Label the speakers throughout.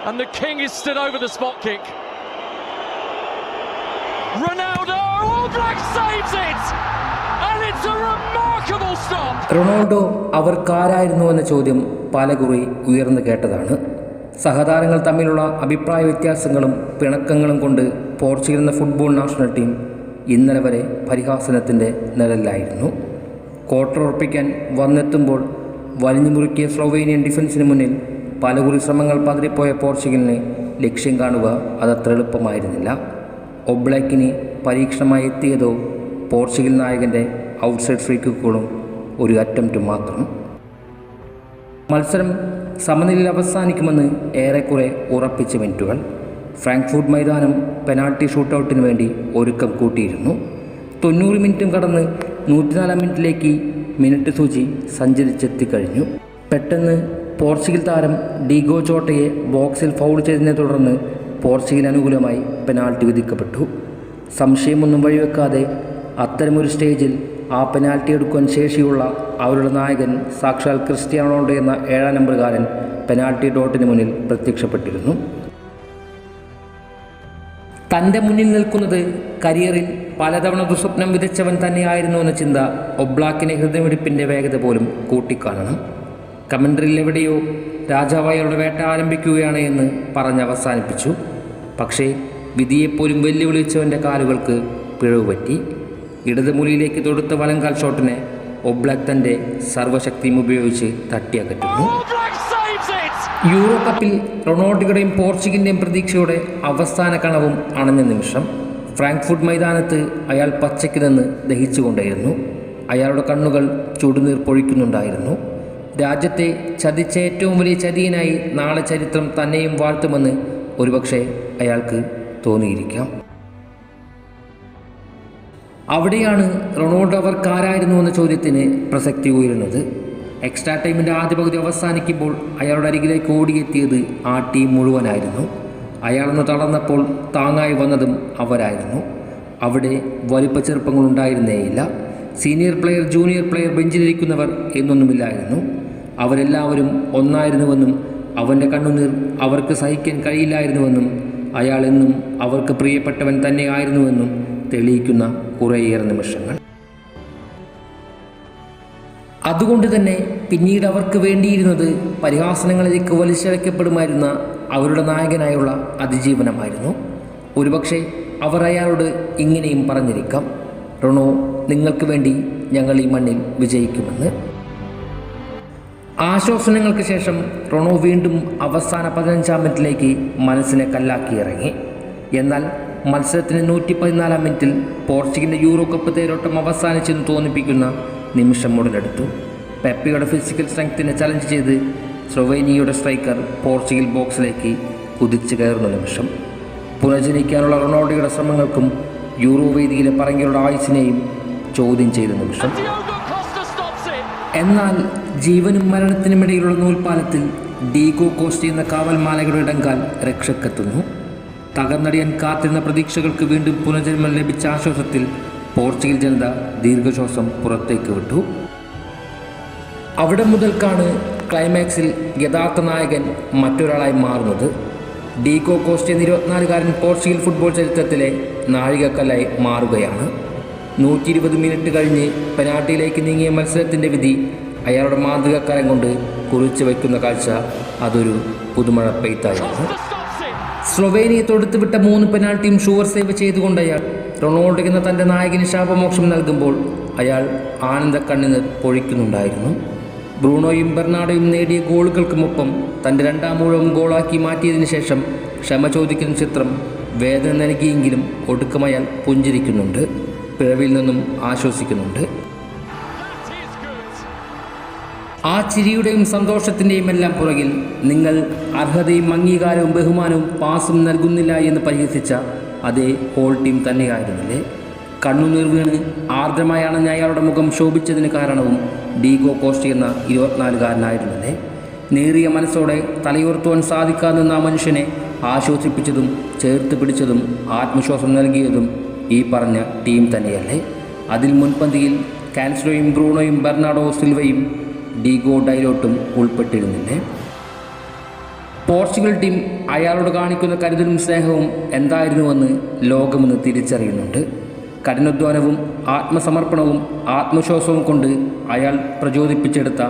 Speaker 1: And the king is stood over the spot kick. Ronaldo! All Black saves it! And it's a remarkable stop!
Speaker 2: Ronaldo അവർക്കാരായിരുന്നു എന്ന ചോദ്യം പലകുറി ഉയർന്നു കേട്ടതാണ് സഹതാരങ്ങൾ തമ്മിലുള്ള അഭിപ്രായ വ്യത്യാസങ്ങളും പിണക്കങ്ങളും കൊണ്ട് പോർച്ചുഗൽ എന്ന ഫുട്ബോൾ നാഷണൽ ടീം ഇന്നലെ വരെ പരിഹാസനത്തിന്റെ നിഴലിലായിരുന്നു ക്വാർട്ടർ ഉറപ്പിക്കാൻ വന്നെത്തുമ്പോൾ വലിഞ്ഞു മുറുക്കിയ സ്ലോവേനിയൻ ഡിഫൻസിന് മുന്നിൽ പലകുറി ശ്രമങ്ങൾ പതിരിപ്പോയ പോർച്ചുഗലിന് ലക്ഷ്യം കാണുക അതത്ര എളുപ്പമായിരുന്നില്ല. ഒബ്ലാക്കിന് പരീക്ഷണമായി എത്തിയതോ പോർച്ചുഗൽ നായകന്റെ ഔട്ട്സൈഡ് ഫ്രീ കിക്കുകളും ഒരു അറ്റംപ്റ്റും മാത്രം. മത്സരം സമനിലയിൽ അവസാനിക്കുമെന്ന് ഏറെക്കുറെ ഉറപ്പിച്ച മിനിറ്റുകൾ. ഫ്രാങ്ക്ഫൂട്ട് മൈതാനം പെനാൾട്ടി ഷൂട്ടൗട്ടിന് വേണ്ടി ഒരുക്കം കൂട്ടിയിരുന്നു. തൊണ്ണൂറ് മിനിറ്റും കടന്ന് നൂറ്റിനാലാം മിനിറ്റിലേക്ക് മിനിറ്റ് സൂചി സഞ്ചരിച്ചെത്തിക്കഴിഞ്ഞു. പെട്ടെന്ന് പോർച്ചുഗൽ താരം ഡീഗോ ചോട്ടയെ ബോക്സിൽ ഫൗൾ ചെയ്തതിനെ തുടർന്ന് പോർച്ചുഗൽ അനുകൂലമായി പെനാൾട്ടി വിധിക്കപ്പെട്ടു. സംശയമൊന്നും വഴിവെക്കാതെ അത്തരമൊരു സ്റ്റേജിൽ ആ പെനാൽറ്റി എടുക്കുവാൻ ശേഷിയുള്ള അവരുടെ നായകൻ സാക്ഷാൽ ക്രിസ്ത്യാനോ റൊണാൾഡോ എന്ന ഏഴാം നമ്പറുകാരൻ പെനാൽറ്റി ഡോട്ടിന് മുന്നിൽ പ്രത്യക്ഷപ്പെട്ടിരുന്നു. തന്റെ മുന്നിൽ നിൽക്കുന്നത് കരിയറിൽ പലതവണ ദുസ്വപ്നം വിതച്ചവൻ തന്നെയായിരുന്നു എന്ന ചിന്ത ഒബ്ലാക്കിനെ ഹൃദയമിടിപ്പിന്റെ വേഗത പോലും കൂട്ടിക്കാണണം. കമൻട്രിയിൽ എവിടെയോ രാജാവ് അയാളുടെ വേട്ട ആരംഭിക്കുകയാണ് എന്ന് പറഞ്ഞ് അവസാനിപ്പിച്ചു. പക്ഷേ വിധിയെപ്പോലും വെല്ലുവിളിച്ചവന്റെ കാലുകൾക്ക് പിഴവ് പറ്റി. ഇടതുമുലിയിലേക്ക് തൊടുത്ത വലങ്കാൽ ഷോട്ടിനെ ഒബ്ലാക് തന്റെ സർവശക്തിയും ഉപയോഗിച്ച് തട്ടിയകറ്റുന്നു. യൂറോ കപ്പിൽ റൊണാൾഡോയുടെയും പോർച്ചുഗലിന്റെയും പ്രതീക്ഷയുടെ അവസാന കണവും അണഞ്ഞ നിമിഷം ഫ്രാങ്ക്ഫുഡ് മൈതാനത്ത് അയാൾ പച്ചയ്ക്ക് നിന്ന് ദഹിച്ചുകൊണ്ടേയിരുന്നു. അയാളുടെ കണ്ണുകൾ ചുടുനീർ പൊഴിക്കുന്നുണ്ടായിരുന്നു. രാജ്യത്തെ ചതിച്ച ഏറ്റവും വലിയ ചതിയനായി നാളെ ചരിത്രം തന്നെയും വാഴ്ത്തുമെന്ന് ഒരുപക്ഷെ അയാൾക്ക് തോന്നിയിരിക്കാം. അവിടെയാണ് റൊണാൾഡോ അവർക്കാരായിരുന്നു എന്ന ചോദ്യത്തിന് പ്രസക്തി ഉയരുന്നത്. എക്സ്ട്രാ ടൈമിന്റെ ആദ്യ പകുതി അവസാനിക്കുമ്പോൾ അയാളുടെ അരികിലേക്ക് ഓടിയെത്തിയത് ആ ടീം മുഴുവനായിരുന്നു. അയാളൊന്ന് തളർന്നപ്പോൾ താങ്ങായി വന്നതും അവരായിരുന്നു. അവിടെ വലിപ്പ ചെറുപ്പങ്ങളുണ്ടായിരുന്നേയില്ല. സീനിയർ പ്ലെയർ ജൂനിയർ പ്ലെയർ ബെഞ്ചിലിരിക്കുന്നവർ എന്നൊന്നുമില്ലായിരുന്നു. അവരെല്ലാവരും ഒന്നായിരുന്നുവെന്നും അവന്റെ കണ്ണുനീർ അവർക്ക് സഹിക്കാൻ കഴിയില്ലായിരുന്നുവെന്നും അയാളെന്നും അവർക്ക് പ്രിയപ്പെട്ടവൻ തന്നെയായിരുന്നുവെന്നും തെളിയിക്കുന്ന കുറേയേറെ നിമിഷങ്ങൾ. അതുകൊണ്ട് തന്നെ പിന്നീട് അവർക്ക് വേണ്ടിയിരുന്നത് പരിഹാസനങ്ങളിലേക്ക് വലിച്ചഴക്കപ്പെടുമായിരുന്ന അവരുടെ നായകനായുള്ള അതിജീവനമായിരുന്നു. ഒരുപക്ഷെ അവർ അയാളോട് ഇങ്ങനെയും പറഞ്ഞിരിക്കാം റൊണോ നിങ്ങൾക്ക് വേണ്ടി ഞങ്ങൾ ഈ മണ്ണിൽ വിജയിക്കുമെന്ന്. ആശ്വാസനങ്ങൾക്ക് ശേഷം റൊണോ വീണ്ടും അവസാന പതിനഞ്ചാം മിനിറ്റിലേക്ക് മനസ്സിനെ കല്ലാക്കി ഇറങ്ങി. എന്നാൽ മത്സരത്തിന് നൂറ്റി പതിനാലാം മിനിറ്റിൽ പോർച്ചുഗലിന്റെ യൂറോ കപ്പ് തേരോട്ടം അവസാനിച്ചെന്ന് തോന്നിപ്പിക്കുന്ന നിമിഷം ഉടലെടുത്തു. പെപ്പിയുടെ ഫിസിക്കൽ സ്ട്രെങ്ത്തിനെ ചലഞ്ച് ചെയ്ത് സ്ലൊവേനിയയുടെ സ്ട്രൈക്കർ പോർച്ചുഗൽ ബോക്സിലേക്ക് കുതിച്ചു കയറുന്ന നിമിഷം. പുനർജനിക്കാനുള്ള റൊണാൾഡോയുടെ ശ്രമങ്ങൾക്കും യൂറോ വേദിയിലെ പറങ്കികളുടെ ആയുസിനെയും ചോദ്യം ചെയ്ത നിമിഷം! എന്നാൽ ജീവനും മരണത്തിനുമിടയിലുള്ള നൂൽപ്പാലത്തിൽ ഡീഗോ കോസ്റ്റ് എന്ന കാവൽമാലകളുടെ ഇടങ്കാൽ രക്ഷക്കെത്തുന്നു. തകർന്നടിയാൻ കാത്തിരുന്ന പ്രതീക്ഷകൾക്ക് വീണ്ടും പുനർജന്മം ലഭിച്ച ആശ്വാസത്തിൽ പോർച്ചുഗൽ ജനത ദീർഘശ്വാസം പുറത്തേക്ക് വിട്ടു. അവിടെ മുതൽക്കാണ് ക്ലൈമാക്സിൽ യഥാർത്ഥ നായകൻ മറ്റൊരാളായി മാറുന്നത്. ഡീഗോ കോസ്റ്റ് എന്ന ഇരുപത്തിനാലുകാരൻ പോർച്ചുഗൽ ഫുട്ബോൾ ചരിത്രത്തിലെ നാഴികക്കല്ലായി മാറുകയാണ്. നൂറ്റി ഇരുപത് മിനിറ്റ് കഴിഞ്ഞ് പെനാൾട്ടിയിലേക്ക് നീങ്ങിയ മത്സരത്തിന്റെ വിധി അയാളുടെ മാതൃകക്കാരൻ കൊണ്ട് കുറിച്ച് വയ്ക്കുന്ന കാഴ്ച അതൊരു പുതുമഴ പെയ്ത്തായിരുന്നു. സ്ലൊവേനിയെ തൊടുത്തുവിട്ട മൂന്ന് പെനാൾട്ടിയും ഷുവർ സേവ് ചെയ്തുകൊണ്ട് അയാൾ റൊണാൾഡോ എന്ന തന്റെ നായകന് ശാപമോക്ഷം നൽകുമ്പോൾ അയാൾ ആനന്ദ കണ്ണിന് പൊഴിക്കുന്നുണ്ടായിരുന്നു. ബ്രൂണോയും ബെർണാഡോയും നേടിയ ഗോളുകൾക്കുമൊപ്പം തന്റെ രണ്ടാം മുഴുവൻ ഗോളാക്കി മാറ്റിയതിനു ശേഷം ക്ഷമ ചോദിക്കുന്ന ചിത്രം വേദന നൽകിയെങ്കിലും ഒടുക്കമയാൽ പുഞ്ചിരിക്കുന്നുണ്ട്. പിഴവിൽ നിന്നും ആശ്വസിക്കുന്നുണ്ട്. ആ ചിരിയുടെയും സന്തോഷത്തിന്റെയും എല്ലാം പുറകിൽ നിങ്ങൾ അർഹതയും അംഗീകാരവും ബഹുമാനവും പാസും നൽകുന്നില്ല എന്ന് പരിഹസിച്ച അതേ ഹോൾ ടീം തന്നെയായിരുന്നില്ലേ? കണ്ണുനീർ വീണ് ആർദ്രമായാണ് അയാളുടെ മുഖം ശോഭിച്ചതിന് കാരണവും ഡീഗോ കോസ്റ്റ് എന്ന ഇരുപത്തിനാലുകാരനായിരുന്നില്ലേ? നേറിയ മനസ്സോടെ തലയുയർത്തുവാൻ സാധിക്കാതെന്ന ആ മനുഷ്യനെ ആശ്വസിപ്പിച്ചതും ചേർത്ത് പിടിച്ചതും ആത്മവിശ്വാസം നൽകിയതും ഈ പറഞ്ഞ ടീം തന്നെയല്ലേ? അതിൽ മുൻപന്തിയിൽ കാൻസലോയും ബ്രൂണോയും ബെർണാഡോ സിൽവയും ഡീഗോ ഡൈലോട്ടും ഉൾപ്പെട്ടിരുന്നില്ലേ? പോർച്ചുഗൽ ടീം അയാളോട് കാണിക്കുന്ന കരുതലും സ്നേഹവും എന്തായിരുന്നുവെന്ന് ലോകമെന്ന് തിരിച്ചറിയുന്നുണ്ട്. കഠിനാധ്വാനവും ആത്മസമർപ്പണവും ആത്മവിശ്വാസവും കൊണ്ട് അയാൾ പ്രചോദിപ്പിച്ചെടുത്ത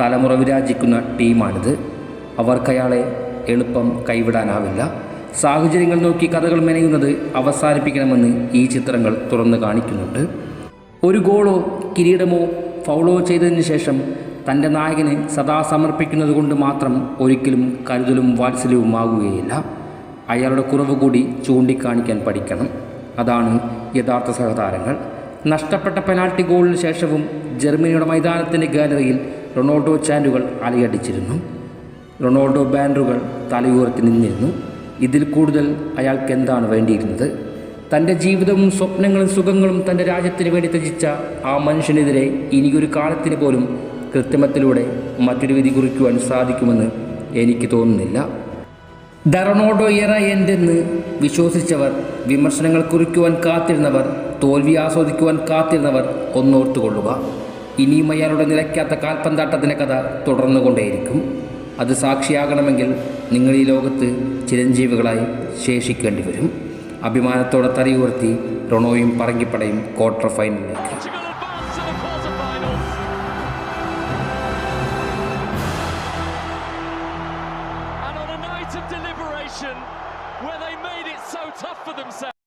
Speaker 2: തലമുറ വിരാജിക്കുന്ന ടീമാണിത്. അവർക്കയാളെ എളുപ്പം കൈവിടാനാവില്ല. സാഹചര്യങ്ങൾ നോക്കി കഥകൾ മെനയുന്നത് അവസാനിപ്പിക്കണമെന്ന് ഈ ചിത്രങ്ങൾ തുറന്നു കാണിക്കുന്നുണ്ട്. ഒരു ഗോളോ കിരീടമോ ഫൗളോ ചെയ്തതിന് ശേഷം തന്റെ നായകന് സദാ സമർപ്പിക്കുന്നത് കൊണ്ട് മാത്രം ഒരിക്കലും കരുതലും വാത്സല്യവും ആകുകയില്ല അയാളുടെ കുറവ് കൂടി ചൂണ്ടിക്കാണിക്കാൻ പഠിക്കണം. അതാണ് യഥാർത്ഥ സഹതാരങ്ങൾ. നഷ്ടപ്പെട്ട പെനാൽറ്റി ഗോളിന് ശേഷവും ജർമ്മനിയുടെ മൈതാനത്തിന്റെ ഗാലറിയിൽ റൊണാൾഡോ ചാൻഡുകൾ അലയടിച്ചിരുന്നു. റൊണാൾഡോ ബാൻഡറുകൾ തലയുയർത്തി നിന്നിരുന്നു. ഇതിൽ കൂടുതൽ അയാൾക്ക് എന്താണ് വേണ്ടിയിരുന്നത്? തന്റെ ജീവിതവും സ്വപ്നങ്ങളും സുഖങ്ങളും തന്റെ രാജ്യത്തിന് വേണ്ടി ത്യജിച്ച ആ മനുഷ്യനെതിരെ ഇനിയൊരു കാലത്തിന് പോലും കൃത്രിമത്തിലൂടെ മറ്റൊരു വിധി കുറിക്കുവാൻ സാധിക്കുമെന്ന് എനിക്ക് തോന്നുന്നില്ല. ഡറണോഡോ എറ എന്തെന്ന് വിശ്വസിച്ചവർ വിമർശനങ്ങൾ കുറിക്കുവാൻ കാത്തിരുന്നവർ തോൽവി ആസ്വദിക്കുവാൻ കാത്തിരുന്നവർ ഒന്നോർത്തുകൊള്ളുക. ഇനിയും അയാളുടെ നിലയ്ക്കാത്ത കാൽപന്താട്ടത്തിന്റെ കഥ തുടർന്നുകൊണ്ടേയിരിക്കും. അത് സാക്ഷിയാകണമെങ്കിൽ നിങ്ങൾ ഈ ലോകത്ത് ചിരഞ്ജീവികളായി ശേഷിക്കേണ്ടി വരും. അഭിമാനത്തോടെ തലയുയർത്തി റൊണോയും പറങ്കിപ്പടയും ക്വാർട്ടർ ഫൈനലിലേക്ക്.
Speaker 1: For themselves.